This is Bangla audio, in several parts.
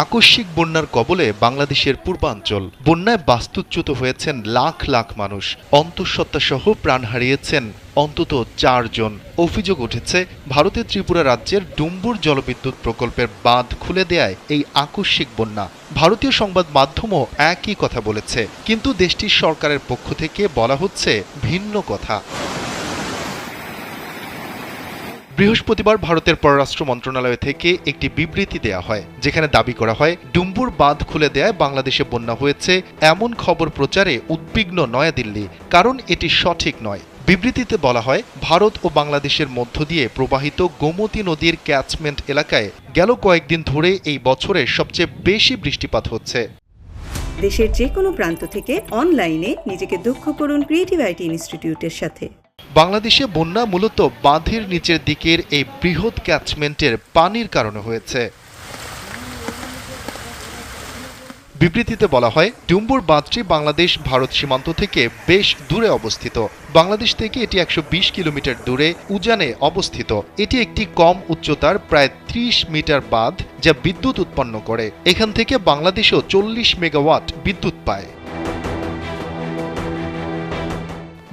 আকস্মিক বন্যার কবলে বাংলাদেশের পূর্বাঞ্চল। বন্যায় বাস্তুচ্যুত হয়েছেন লাখ লাখ মানুষ। অন্তঃসত্ত্বা সহ প্রাণ হারিয়েছেন অন্তত চারজন। অভিযোগ উঠেছে, ভারতের ত্রিপুরা রাজ্যের ডুম্বুর জলবিদ্যুৎ প্রকল্পের বাঁধ খুলে দেয় এই আকস্মিক বন্যা। ভারতীয় সংবাদ মাধ্যমও একই কথা বলেছে, কিন্তু দেশটির সরকারের পক্ষ থেকে বলা হচ্ছে ভিন্ন কথা। বৃহস্পতিবার ভারতের পররাষ্ট্র মন্ত্রণালয় থেকে একটি বিবৃতি দেওয়া হয়, যেখানে দাবি করা হয়, ডুম্বুর বাঁধ খুলে দেয় বাংলাদেশে বন্যা হয়েছে, এমন খবর প্রচারে উদ্বিগ্ন নয়াদিল্লি, কারণ এটি সঠিক নয়। বিবৃতিতে বলা হয়, ভারত ও বাংলাদেশের মধ্য দিয়ে প্রবাহিত গোমতী নদীর ক্যাচমেন্ট এলাকায় গেল কয়েকদিন ধরে এই বছরে সবচেয়ে বেশি বৃষ্টিপাত হচ্ছে। দেশের যে কোনো প্রান্ত থেকে অনলাইনে নিজেকে দক্ষ করুন ক্রিয়েটিভ আইটি ইনস্টিটিউটের সাথে। বাংলাদেশে বন্যা মূলত বাঁধের নিচের দিকের এই বৃহৎ ক্যাচমেন্টের পানির কারণে হয়েছে। বিবৃতিতে বলা হয়, ডুম্বুর বাঁধটি বাংলাদেশ ভারত সীমান্ত থেকে বেশ দূরে অবস্থিত। বাংলাদেশ থেকে এটি একশো বিশ কিলোমিটার দূরে উজানে অবস্থিত। এটি একটি কম উচ্চতার প্রায় ত্রিশ মিটার বাঁধ যা বিদ্যুৎ উৎপন্ন করে। এখান থেকে বাংলাদেশও চল্লিশ মেগাওয়াট বিদ্যুৎ পায়।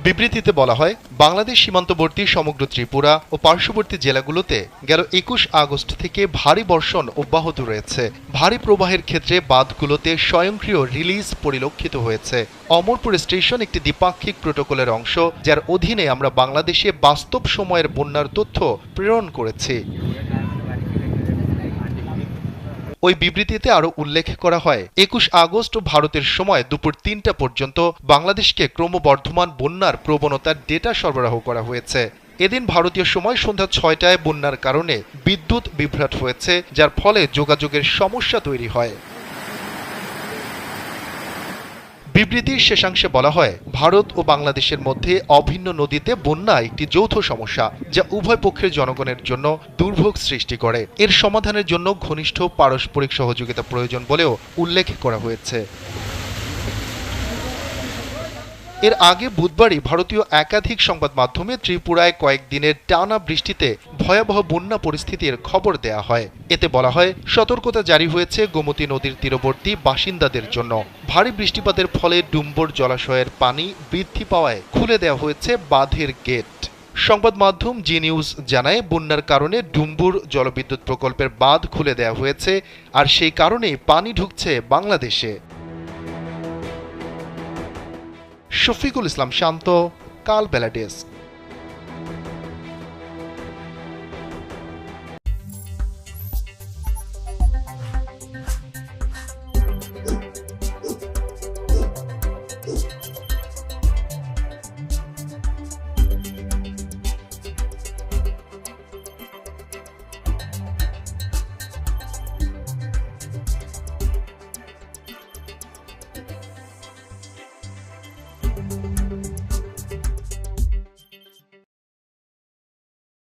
বিবৃতিতে বলা হয়, বাংলাদেশ সীমান্তবর্তী সমগ্র ত্রিপুরা ও পার্শ্ববর্তী জেলাগুলোতে গেল একুশ আগস্ট থেকে ভারী বর্ষণ অব্যাহত রয়েছে। ভারী প্রবাহের ক্ষেত্রে বাঁধগুলোতে স্বয়ংক্রিয় রিলিজ পরিলক্ষিত হয়েছে। অমরপুর স্টেশন একটি দ্বিপাক্ষিক প্রোটোকলের অংশ, যার অধীনে আমরা বাংলাদেশে বাস্তব সময়ের বন্যার তথ্য প্রেরণ করেছি। ওই বিবৃতিতে আরও উল্লেখ করা হয়, একুশ আগস্ট ভারতের সময় দুপুর তিনটা পর্যন্ত বাংলাদেশকে ক্রমবর্ধমান বন্যার প্রবণতার ডেটা সরবরাহ করা হয়েছে। এদিন ভারতীয় সময় সন্ধ্যা ছয়টায় বন্যার কারণে বিদ্যুৎ বিভ্রাট হয়েছে, যার ফলে যোগাযোগের সমস্যা তৈরি হয়। বিবৃতির শেষাংশে বলা হয়, ভারত ও বাংলাদেশের মধ্যে অভিন্ন নদীতে বন্যা একটি যৌথ সমস্যা যা উভয় পক্ষের জনগণের জন্য দুর্ভোগ সৃষ্টি করে। এর সমাধানের জন্য ঘনিষ্ঠ পারস্পরিক সহযোগিতা প্রয়োজন বলেও উল্লেখ করা হয়েছে। এর আগে বুধবারই ভারতীয় একাধিক সংবাদ মাধ্যমে ত্রিপুরায় কয়েকদিনের টানা বৃষ্টিতে ভয়াবহ বন্যা পরিস্থিতির খবর দেয়া হয়। এতে বলা হয়, সতর্কতা জারি হয়েছে গোমতী নদীর তীরবর্তী বাসিন্দাদের জন্য। ভারী বৃষ্টিপাতের ফলে ডুম্বর জলাশয়ের পানি বৃদ্ধি পাওয়ায় খুলে দেওয়া হয়েছে বাঁধের গেট। সংবাদ মাধ্যম জি নিউজ জানায়, বন্যার কারণে ডুম্বুর জলবিদ্যুৎ প্রকল্পের বাঁধ খুলে দেওয়া হয়েছে, আর সেই কারণেই পানি ঢুকছে বাংলাদেশে। শফিকুল ইসলাম শান্ত কাল ডেস্ক।